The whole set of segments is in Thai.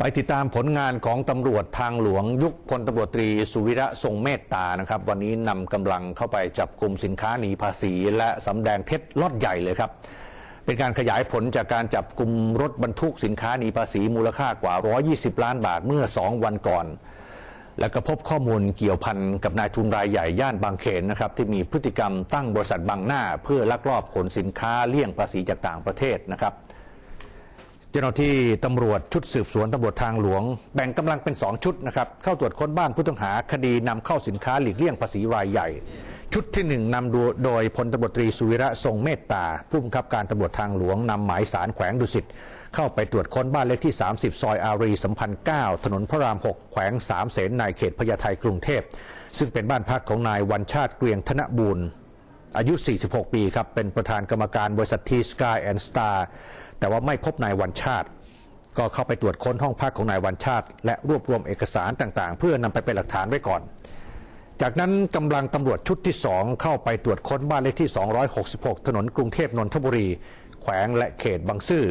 ไปติดตามผลงานของตำรวจทางหลวงยุคพลตำรวจตรีสุวิระทรงเมตตานะครับ วันนี้นำกำลังเข้าไปจับกลุ่มสินค้าหนีภาษี และสำแดงเท็จลอตใหญ่เลยครับ เป็นการขยายผลจากการจับกลุ่มรถบรรทุกสินค้าหนีภาษีมูลค่ากว่า 120 ล้านบาทเมื่อ 2 วันก่อน แล้วก็พบข้อมูลเกี่ยวพันกับนายทุนรายใหญ่ย่านบางเขนนะครับที่มีพฤติกรรมตั้งบริษัทบังหน้า เพื่อลักลอบขนสินค้าเลี่ยงภาษีจากต่างประเทศนะครับ เจ้าหน้าที่ตำรวจชุดสืบสวนตำรวจทางหลวง แบ่งกำลังเป็น 2 ชุดนะครับเข้าตรวจค้นบ้านผู้ต้องหาคดีนำเข้าสินค้าหลีกเลี่ยงภาษีรายใหญ่ ชุดที่1นึ่งนำโดยพลตำรวจตรีสุวิระทรงเมตตา ผู้บังคับการตำรวจทางหลวงนำหมายสารแขวงดุสิตเข้าไปตรวจค้นบ้านเลขที่ 30 ซอยอารีสัมพันธ์ 9 ถนนพระราม 6 แขวงสามเสนในเขตพญาไทกรุงเทพ ซึ่งเป็นบ้านพักของนายวันชาติเกรียงธนบูรณ์อายุ 46 ปีครับเป็นประธานกรรมการบริษัททีสกายแอนด์สตาร์ แต่ว่าไม่พบนายวันชาติ ก็เข้าไปตรวจค้นห้องพักของนายวันชาติ และรวบรวมเอกสารต่างๆ เพื่อนำไปเป็นหลักฐานไว้ก่อน จากนั้นกำลังตำรวจชุดที่ 2 เข้าไปตรวจค้นบ้านเลขที่ 266 ถนนกรุงเทพนนทบุรี แขวงและเขตบางซื่อ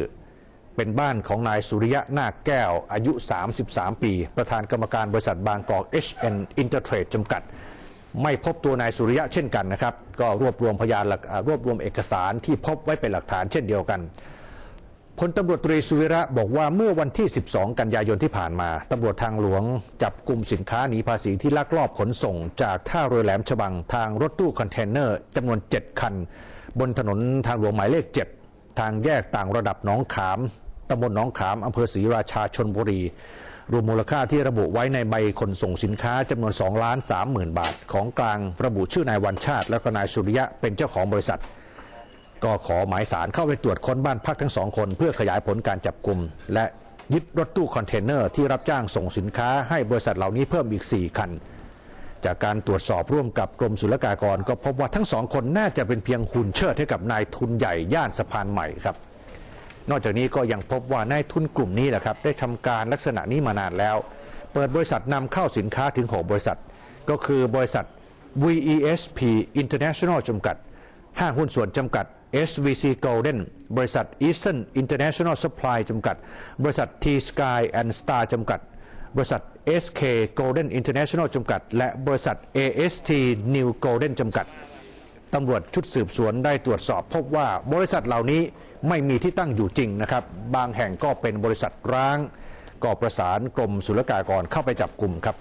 เป็นบ้านของนายสุริยะนาคแก้ว อายุ 33 ปี ประธานกรรมการบริษัทบางกอก HN Intertrade จำกัด ไม่พบตัวนายสุริยะเช่นกันนะครับ ก็รวบรวมพยานหลักรวบรวมเอกสารที่พบไว้เป็นหลักฐานเช่นเดียวกัน พลตำรวจตรีสุวิระบอกว่าเมื่อวันที่ 12 กันยายนที่ผ่านมาตำรวจทางหลวงจับกลุ่มสินค้าหนีภาษีที่ลักลอบขนส่ง จากท่าเรือแหลมฉบังทางรถตู้คอนเทนเนอร์จำนวน 7 คัน บนถนนทางหลวงหมายเลข 7 ทางแยกต่างระดับหนองขามตำบลหนองขามอำเภอศรีราชาชนบุรี รวมมูลค่าที่ระบุไว้ในใบขนส่งสินค้าจำนวน2ล้าน3หมื่นบาท ของกลางระบุชื่อนายวันชาติ และก็นายสุริยะเป็นเจ้าของบริษัท ก็ขอหมายสารเข้าไปตรวจค้นบ้านพักทั้งสองคน เพื่อขยายผลการจับกลุ่มและยึดรถตู้คอนเทนเนอร์ที่รับจ้างส่งสินค้าให้บริษัทเหล่านี้เพิ่มอีก 4 คัน จากการตรวจสอบร่วมกับกรมศุลกากร ก็พบว่าทั้งสองคนน่าจะเป็นเพียงหุ่นเชิดให้กับนายทุนใหญ่ย่านสะพานใหม่ครับ นอกจากนี้ก็ยังพบว่านายทุนกลุ่มนี้แหละครับได้ทำการลักษณะนี้มานานแล้ว เปิดบริษัทนำเข้าสินค้าถึง6บริษัท ก็คือบริษัท VESP International จำกัด ห้างหุ้นส่วนจำกัด SVC Golden บริษัท Eastern International Supply จำกัด บริษัท T Sky and Star จำกัด บริษัท SK Golden International จำกัด และบริษัท AST New Golden จำกัดตำรวจชุดสืบสวนได้ตรวจสอบพบว่าบริษัทเหล่านี้ไม่มีที่ตั้งอยู่จริงนะครับ บางแห่งก็เป็นบริษัทร้าง ก็ประสานกรมศุลกากรเข้าไปจับกลุ่มครับ